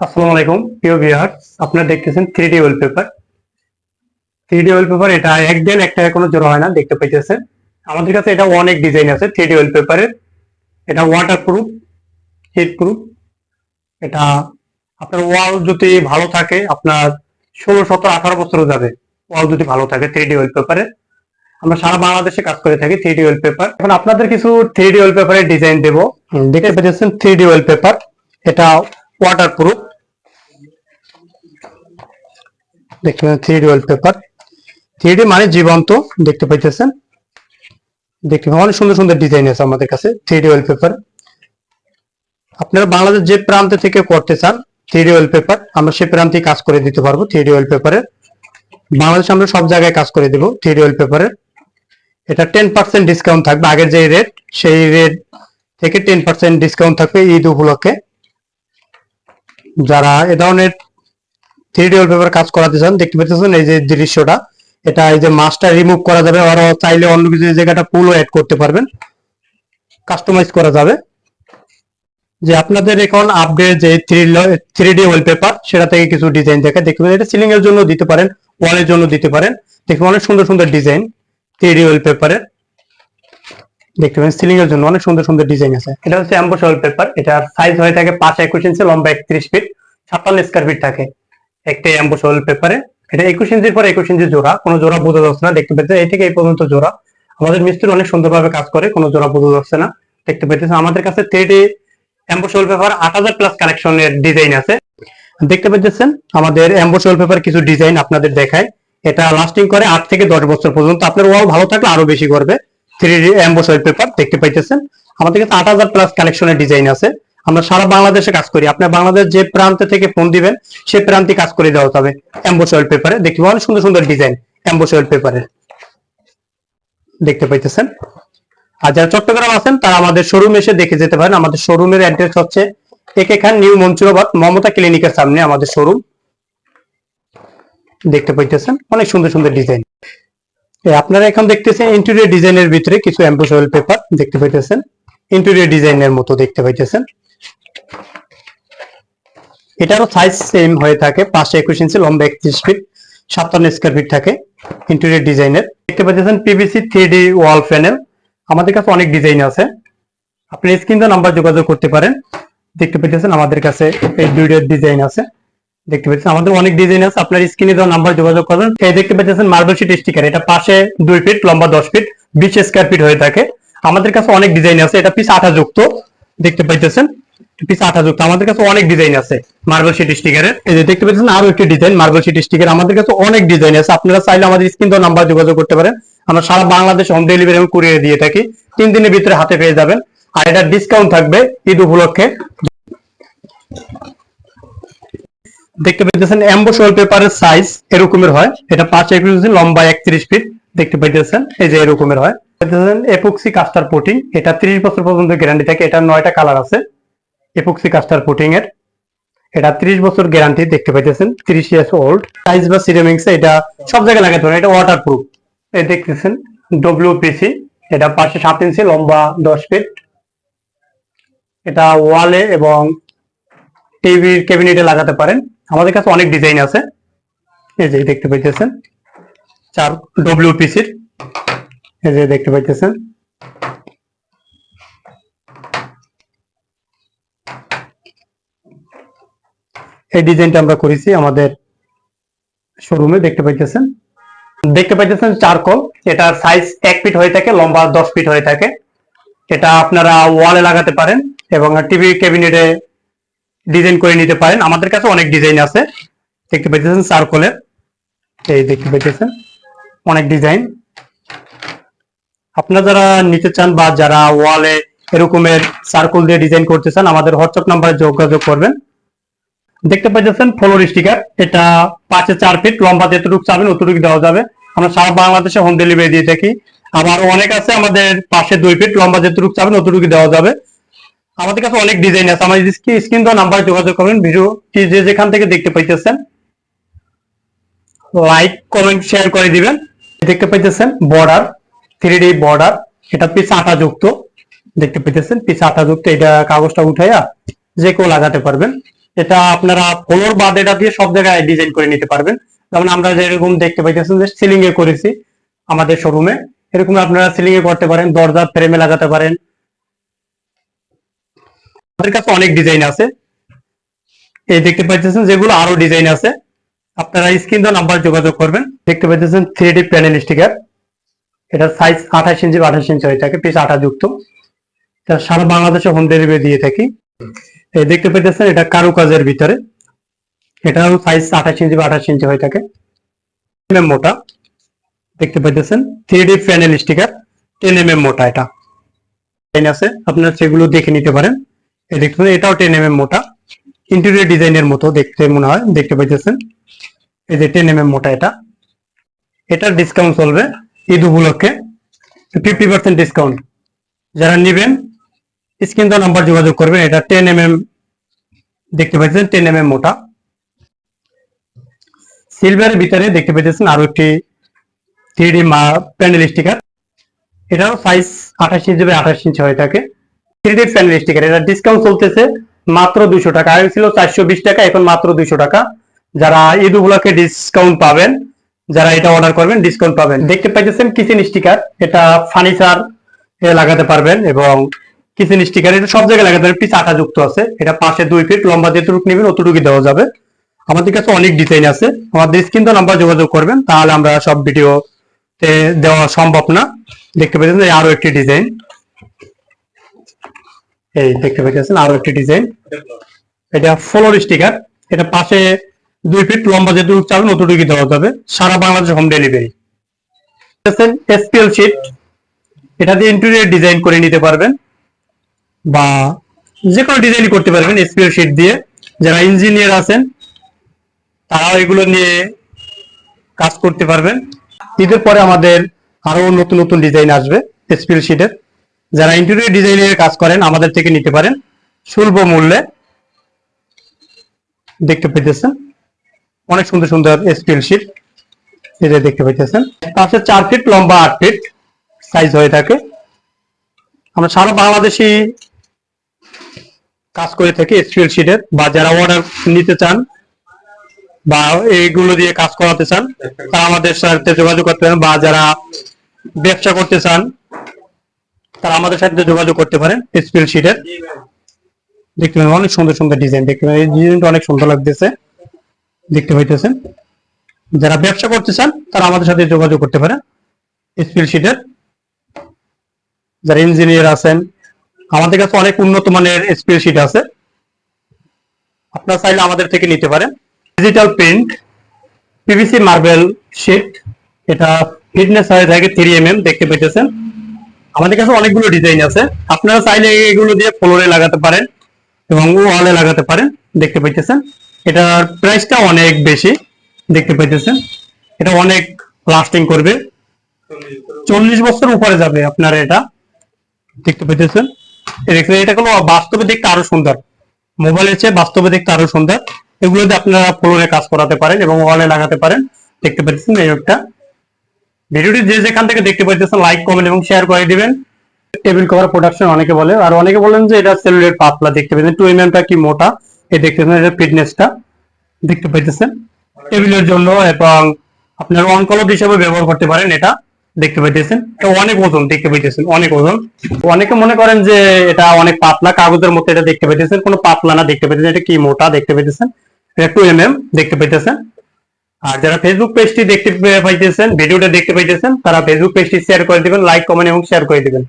আসসালামু আলাইকুম প্রিয় ভিউয়ার্স আপনারা দেখতেছেন three D wallpaper three D wallpaper এটা এক দিন এক টাকা কোনো জোড়া হয় না দেখতে পাইতেছেন। আমাদের কাছে এটা অনেক ডিজাইন আছে থ্রি ডি ওয়ালপেপারের এটা ওয়াটার প্রুফ হিট প্রুফ এটা আপনার ওয়াল যদি ভালো থাকে আপনার ষোলো সতেরো আঠারো বছরও যাবে। ওয়াল যদি ভালো থাকে থ্রি ডি ওয়ালপেপারে আমরা সারা বাংলাদেশে কাজ করে থাকি থ্রি ডি ওয়ালপেপার এখন আপনাদের কিছু থ্রি ডি ওয়ালপেপারের ডিজাইন দেবো। দেখতে পাচ্ছেন থ্রি ডি ওয়ালপেপার এটা ওয়াটার প্রুফ দেখতে পাচ্ছেন three D wallpaper three D মানে জীবন্ত, দেখতে পাইতেছেন। দেখতে অনেক সুন্দর সুন্দর ডিজাইন আছে আমাদের কাছে থ্রি ডি ওয়ালপেপার আপনারা বাংলাদেশ যে প্রান্ত থেকে করতে চান থ্রি ডি ওয়ালপেপার আমরা সে প্রান্তে কাজ করে দিতে পারব থ্রি ডি ওয়ালপেপারের বাংলাদেশে আমরা সব জায়গায় কাজ করে দেবো থ্রি ডি ওয়ালপেপারের এটা টেন পার্সেন্ট ডিসকাউন্ট থাকবে, আগের যে রেট সেই রেট থেকে টেন পার্সেন্ট ডিসকাউন্ট থাকবে ঈদ উপলক্ষে। যারা এ ধরনের থ্রি ডি পেপার কাজ করাতে চান, দেখতে পাচ্ছেন এই যে দৃশ্যটা। এটা এই যে মাছটা রিমুভ করা যাবে, আরও চাইলে অন্য কিছু জায়গাটা পুলও অ্যাড করতে পারবেন। কাস্টমাইজ করা যাবে। যে আপনাদের এখন আপডেট যে থ্রি থ্রি ডি ওয়ালপেপার সেটা থেকে কিছু ডিজাইন দেখে দেখতে পারেন এটা সিলিং এর জন্য দিতে পারেন ওয়ালের জন্য দিতে পারেন। দেখবেন অনেক সুন্দর সুন্দর ডিজাইন থ্রি ডি ওয়ালপেপারের দেখতে পাবেন সিলিং এর জন্য অনেক সুন্দর সুন্দর ডিজাইন আছে। এটা হচ্ছে অ্যাম্বোস ওয়ালপেপার এটার সাইজ হয়ে থাকে পাঁচ একুশ ইঞ্চি লম্বা একত্রিশ ফিট ছাপ্পান্ন স্কোয়ার ফিট থাকে। একটা অ্যাম্বোস ওয়ালপেপারে এটা একুশ ইঞ্চির পর একুশ ইঞ্চি জোড়া, কোনো জোড়া বোঝা যাচ্ছে না, দেখতে পাচ্ছেন এই থেকে এই পর্যন্ত জোড়া। আমাদের মিস্ত্রি অনেক সুন্দরভাবে কাজ করে, কোনো জোড়া বোঝা যাচ্ছে না, দেখতে পাচ্ছেন আমাদের কাছে থ্রি ডি অ্যাম্বোস ওয়ালপেপার আট হাজার প্লাস কালেকশনের ডিজাইন আছে। দেখতে পাচ্ছেন আমাদের অ্যাম্বোস ওয়ালপেপার কিছু ডিজাইন আপনাদের দেখায়। এটা লাস্টিং করে আট থেকে দশ বছর পর্যন্ত। আপনার ওয়াল ভালো থাকলে আরও বেশি করবে। থ্রি ডি অ্যাম্বোস পেপার দেখতে পাইতেছেন আমাদের কাছে আট হাজার প্লাস কালেকশনের ডিজাইন আছে। আমরা সারা বাংলাদেশে কাজ করি। আপনার বাংলাদেশ যে প্রান্ত থেকে ফোন দিবেন সে প্রান্তে কাজ করে দেওয়া হবে। অ্যাম্বোস অয়েল পেপারে পাবেন অনেক সুন্দর সুন্দর ডিজাইন অ্যাম্বোস অয়েল পেপারে দেখতে পাইতেছেন? আর যারা চট্টগ্রাম আছেন, তারা আমাদের শোরুম এসে দেখে যেতে পারেন। আমাদের শোরুমের অ্যাড্রেস হচ্ছে একে খান নিউ মঞ্চুরাবাদ মমতা ক্লিনিকের সামনে আমাদের শোরুম দেখতে পাইতেছেন, অনেক সুন্দর সুন্দর ডিজাইন আপনারা এখন দেখতেছেন ইন্টেরিয়র ডিজাইনের ভিতরে কিছু অ্যাম্বোস অয়েল পেপার দেখতে পাইতেছেন ইন্টেরিয়র ডিজাইনের মতো দেখতে পাইতেছেন। এটারও সাইজ সেম হয়ে থাকে, পাঁচশো একুশ ইঞ্চি লম্বা একত্রিশ ফিট সাতান্ন স্কোয়ার ফিট থাকে ইন্টেরিয়র ডিজাইনের দেখতে পাচ্ছেন পিভিসি থ্রি ওয়াল প্যানেল আমাদের কাছে অনেক ডিজাইন আছে। আপনি স্ক্রিন নাম্বার যোগাযোগ করতে পারেন। দেখতে পাচ্ছেন আমাদের কাছে এই দুইটা ডিজাইন আছে। দেখতে পাচ্ছেন আমাদের অনেক ডিজাইন আছে। আপনার স্ক্রিনে দেওয়া নাম্বার যোগাযোগ করবেন এই দেখতে পাচ্ছেন মার্বেল শিট স্টিকার এটা পাশে দুই ফিট লম্বা দশ ফিট বিশ স্কোয়ার ফিট হয়ে থাকে। আমাদের কাছে অনেক ডিজাইন আছে, এটা পিস আঠা যুক্ত। দেখতে পাইতেছেন পিস আঠা যুক্ত আমাদের কাছে অনেক ডিজাইন আছে মার্বেল শিট স্টিকারের এই যে দেখতে পাচ্ছেন আরও একটি ডিজাইন মার্বেল শিট স্টিকার আমাদের কাছে অনেক ডিজাইন আছে। আপনারা চাইলে আমাদের স্ক্রিন নাম্বার যোগাযোগ করতে পারেন। আমরা সারা বাংলাদেশ হোম ডেলিভারি এবং কুরিয়ে দিয়ে থাকি। তিন দিনের ভিতরে হাতে পেয়ে যাবেন। আর এটা ডিসকাউন্ট থাকবে ঈদ উপলক্ষে। দেখতে পাইতেছেন অ্যাম্বোস পেপারের সাইজ এরকমের হয়। এটা পাঁচ একুশ ইঞ্চি লম্বা একত্রিশ ফিট দেখতে পাইতেছেন, এই যে এরকমের হয়। এপক্সি কাস্টার পুটিং এটা ত্রিশ বছর পর্যন্ত গ্যারান্টি থাকে। এটা নয়টা কালার আছে। এপক্সি কাস্টার পুটিং এর। এটা ত্রিশ বছর গ্যারান্টি দেখতে পাইতেছেন, ত্রিশ ইয়ার্স ওল্ড সাইজ বা সিরামিক্স এটা সব জায়গায় লাগাতে পারেন, এটা ওয়াটার প্রুফ এই দেখতেছেন ডব্লিউপিসি এটা পাশে সাত ইঞ্চি লম্বা দশ ফিট এটা ওয়ালে এবং টিভির ক্যাবিনেটে লাগাতে পারেন। আমাদের কাছে অনেক ডিজাইন আছে। এই যে দেখতে পাইতেছেন, চার ডব্লিউপিসির এই যে দেখতে পাইতেছেন। এই ডিজাইনটা আমরা করেছি আমাদের শোরুমে দেখতে পাইতেছেন? দেখতে পাইতেছেন চারকোল। এটার সাইজ এক ফিট হয়ে থাকে, লম্বা দশ ফিট হয়ে থাকে। এটা আপনারা ওয়ালে লাগাতে পারেন এবং টিভি ক্যাবিনেটে ডিজাইন করে নিতে পারেন। আমাদের কাছে অনেক ডিজাইন আছে। দেখতে পাইতেছেন সার্কলের এই দেখতে পাইতেছেন, অনেক ডিজাইন আপনারা যারা নিতে চান বা যারা ওয়ালে এরকমের সার্কল দিয়ে ডিজাইন করতে চান, আমাদের হোয়াটসঅ্যাপ নাম্বারে যোগাযোগ করবেন। দেখতে পাইতেছেন ফ্লোর স্টিকার। এটা পাঁচে চার ফিট, লম্বা যেটুকু চাবেন অতটুকু দেওয়া যাবে। আমরা সারা বাংলাদেশে হোম ডেলিভারি দিয়ে থাকি। আবার অনেক আছে আমাদের পাশে দুই ফিট, লম্বা যেটুকু চাবেন অতটুকু দেওয়া যাবে। আমাদের কাছে অনেক ডিজাইন আছে। আমাদের স্ক্রিন দেওয়া নাম্বার যোগাযোগ করবেন। ভিডিও যে যেখান থেকে দেখতে পাইতেছেন লাইক কমেন্ট শেয়ার করে দিবেন। দেখতে পাইতেছেন বর্ডার থ্রি ডি বর্ডার এটা পিস আটা যুক্ত দেখতে পাইতেছেন পিস আটা যুক্ত এটা কাগজটা উঠাইয়া যে কেউ লাগাতে পারবেন। এটা আপনারা ফ্লোর বা এটা দিয়ে সব জায়গায় ডিজাইন করে নিতে পারবেন। যেমন আমরা যেরকম দেখতে পাইতেছেন যে সিলিং এ করেছি আমাদের শোরুমে এরকম আপনারা সিলিং এ করতে পারেন, দরজা ফ্রেমে লাগাতে পারেন। আমাদের কাছে অনেক ডিজাইন আছে। এই দেখতে পাইতেছেন যেগুলো আরও ডিজাইন আছে। আপনারা স্ক্রিন নাম্বার যোগাযোগ করবেন। দেখতে পাইতেছেন থ্রি ডি প্যানেল স্টিকার এটা সাইজ আঠাশ ইঞ্চি আঠাশ ইঞ্চি হয়ে থাকে পিস আঠা যুক্ত। সারা বাংলাদেশে হোম ডেলিভারি দিয়ে থাকি। এই দেখতে পাইতেছেন এটা কারুকাজের ভিতরে। এটা সাইজ আঠাশ ইঞ্চি বা আঠাশ ইঞ্চি হয়ে থাকে। মোটা। দেখতে পাইতেছেন three D panel sticker ten M M মোটা এটা। আছে, আপনারা সেগুলো দেখে নিতে পারেন। এই দেখতে এটাও টেন এম এম মোটা ইন্টেরিয়র ডিজাইনের মতো দেখতে মনে হয়, দেখতে পাইতেছেন। এই যে টেন এম এম মোটা এটা। এটার ডিসকাউন্ট চলবে ঈদ উপলক্ষে। ফিফটি পার্সেন্ট ডিসকাউন্ট যারা নেবেন স্ক্রিন তো নাম্বার যোগাযোগ করবেন, এটা টেন এম এম দেখতে পাচ্ছেন টেন এম এম মোটা। সিলভারের ভিতরে দেখতে পাইতেছেন আরও একটি থ্রি ডি প্যানেল স্টিকার এটাও সাইজ আঠাশ ইঞ্চি বাই আঠাশ ইঞ্চি হয়ে থাকে থ্রি ডি প্যানেল স্টিকার এটা ডিসকাউন্ট চলতেছে মাত্র দুশো টাকা। আগে ছিল চারশো বিশ টাকা, এখন মাত্র দুশো টাকা। যারা ঈদ উপলক্ষে ডিসকাউন্ট পাবেন, যারা এটা অর্ডার করবেন ডিসকাউন্ট পাবেন। দেখতে পাইতেছেন কিচেন স্টিকার এটা ফার্নিচার লাগাতে পারবেন এবং কিচেন স্টিকার, এটা সব জায়গায় লাগাতে পিস আঠা যুক্ত আছে। এটা পাশে দুই ফিট, লম্বা যেটুকু নেবেন অতটুকু দেওয়া যাবে। আমাদের কাছে অনেক ডিজাইন আছে। আমাদের স্ক্রিন তো নাম্বার যোগাযোগ করবেন, তাহলে আমরা সব ভিডিওতে দেওয়া সম্ভব না। দেখতে পাচ্ছেন এই আরও একটি ডিজাইন এই দেখতে পাচ্ছেন আরও একটি ডিজাইন এটা ফ্লোর স্টিকার এটা পাশে দুই ফিট, লম্বা যেটুকু চাবেন অতটুকু দেওয়া যাবে। সারা Bangladesh home delivery SPL sheet এটা দিয়ে ইন্টেরিয়র ডিজাইন করে নিতে পারবেন। বা যে কোনো ডিজাইন করতে পারবেন এসপিএল শিট দিয়ে। যারা ইঞ্জিনিয়ার আছেন, তারাও এগুলো নিয়ে কাজ করতে পারবেন। ঈদের পরে আমাদের আরও নতুন নতুন ডিজাইন আসবে এসপিএল শিটের যারা ইন্টেরিয়র ডিজাইনের কাজ করেন, আমাদের থেকে নিতে পারেন। সুলভ মূল্যে দেখতে পেতেছেন অনেক সুন্দর সুন্দর এসপিএল শিট এটা দেখতে পাইতেছেন। পাশে চার ফিট লম্বা আট ফিট সাইজ হয়ে থাকে। আমরা সারা বাংলাদেশি কাজ করে থাকি এসপিএল শিটের বা যারা অর্ডার নিতে চান বা এইগুলো দিয়ে কাজ করাতে চান, তারা আমাদের সাথে যোগাযোগ করতে পারেন, বা যারা ব্যবসা করতে চান, তারা আমাদের সাথে যোগাযোগ করতে পারেন স্পিল শিটের দেখতে পাবেন অনেক সুন্দর সুন্দর ডিজাইন দেখতে পাবেন এই ডিজাইনটা অনেক সুন্দর লাগতেছে, দেখতে পাইতেছেন। যারা ব্যবসা করতে চান, তারা আমাদের সাথে যোগাযোগ করতে পারেন স্পিল শিটের যারা ইঞ্জিনিয়ার আছেন আমাদের কাছে অনেক উন্নত মানের স্পিল শিট আছে। আপনারা চাইলে আমাদের থেকে নিতে পারেন। Digital print PVC marble sheet এটা ফিটনেস হয়ে থাকে থ্রি এম দেখতে পেতেছেন আমাদের কাছে অনেকগুলো ডিজাইন আছে। আপনারা চাইলে এগুলো দিয়ে ফ্লোরে লাগাতে পারেন এবং ওয়ালে লাগাতে পারেন, দেখতে পাইতেছেন। এটার প্রাইসটা অনেক বেশি, দেখতে পাইতেছেন। এটা অনেক লাস্টিং করবে। চল্লিশ বছর উপরে যাবে আপনার এটা, দেখতে পাইতেছেন। দেখতে এটা কোনো বাস্তবে দেখতে আরও সুন্দর। মোবাইলের চেয়ে বাস্তবে দেখতে আরও সুন্দর। এগুলোতে আপনারা ফ্লোরে কাজ করাতে পারেন এবং ওয়ালে লাগাতে পারেন। দেখতে পাচ্ছেন এই একটা ভিডিওটি যে যেখান থেকে দেখতে পাইতেছেন লাইক কমেন্ট এবং শেয়ার করে দিবেন। টেবিল কভার প্রোডাকশন অনেকে বলে। আর অনেকে বলেন যে এটা সেলুলের পাতলা। দেখতে পাচ্ছেন টু এমএমটা কি মোটা? এই দেখতে পাচ্ছেন, এটা ফিটনেসটা দেখতে পাইতেছেন। টেবিলের জন্য এবং আপনার অন কলব হিসেবে ব্যবহার করতে পারেন এটা। দেখতে পাইতেছেন? অনেক ওজন দেখতে পাইতেছেন, অনেক ওজন। অনেকে মনে করেন যে এটা অনেক পাতলা কাগজের মতো এটা দেখতে পাইতেছেন, কোনো পাতলা না দেখতে পাইতেছেন, এটা কি মোটা দেখতে পাইতেছেন? এটা টু এম এম দেখতে পাইতেছেন। আর যারা ফেসবুক পেজটি দেখতে পাইতেছেন, ভিডিওটা দেখতে পাইতেছেন, তারা ফেসবুক পেজটি শেয়ার করে দিবেন লাইক কমেন্ট এবং শেয়ার করে দিবেন।